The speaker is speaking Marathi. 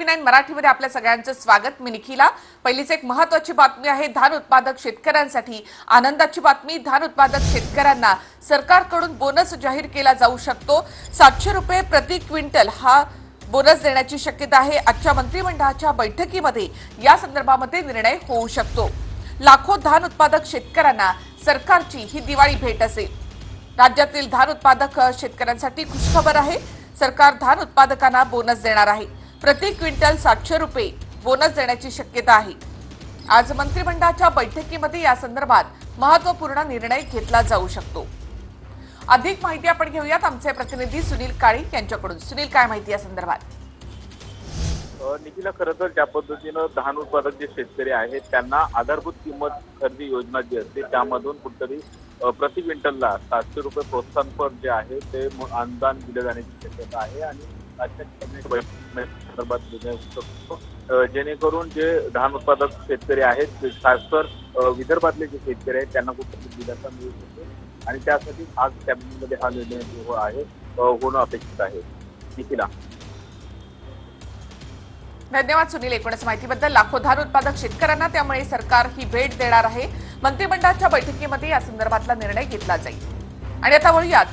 व्ही नाईन मराठीमध्ये आपल्या सगळ्यांचं स्वागत. मी निखिला. पहिलीच एक महत्वाची बातमी आहे धान उत्पादक शेतकऱ्यांसाठी. आनंदाची बातमी धान उत्पादक शेतकऱ्यांना. सरकारकडून बोनस जाहीर केला जाऊ शकतो. सातशे रुपये प्रति क्विंटल हा बोनस देण्याची शक्यता आहे. आजच्या मंत्रिमंडळाच्या बैठकीमध्ये या संदर्भामध्ये निर्णय होऊ शकतो. लाखो धान उत्पादक शेतकऱ्यांना सरकारची ही दिवाळी भेट असेल. राज्यातील धान उत्पादक शेतकऱ्यांसाठी खुशखबर आहे. सरकार धान उत्पादकांना बोनस देणार आहे. प्रति क्विंटल सातशे रुपये बोनस देण्याची शक्यता आहे. आज मंत्रिमंडळाच्या बैठकीमध्ये या संदर्भात महत्त्वपूर्ण निर्णय घेतला जाऊ शकतो. अधिक माहिती आपण घेऊयात. आमचे प्रतिनिधी सुनील काळी यांच्याकडून. सुनील काय माहिती या संदर्भात? निखिला खरं तर ज्या पद्धतीनं धान उत्पादक जे शेतकरी आहेत त्यांना आधारभूत किंमत खरेदी योजना जी असते त्यामधून कुठतरी प्रति क्विंटलला सातशे रुपये प्रोत्साहनपर जे आहे ते अनुदान दिलं जाण्याची शक्यता आहे आणि संदर्भात निर्णय होऊ शकतो जेणेकरून जे धान उत्पादक शेतकरी आहेत खासकर विदर्भातले जे शेतकरी आहेत त्यांना कुठेतरी दिलासा मिळू शकतो. आणि त्यासाठी आज कॅबिनेटमध्ये हा निर्णय जो आहे होणं अपेक्षित आहे. निखिला. धन्यवाद सुनील एकूणच माहितीबद्दल. लाखो धान उत्पादक शेतकऱ्यांना त्यामुळे सरकार ही भेट देणार आहे. मंत्रिमंडळाच्या बैठकीमध्ये या संदर्भातला निर्णय घेतला जाईल. आणि आता वळूयात.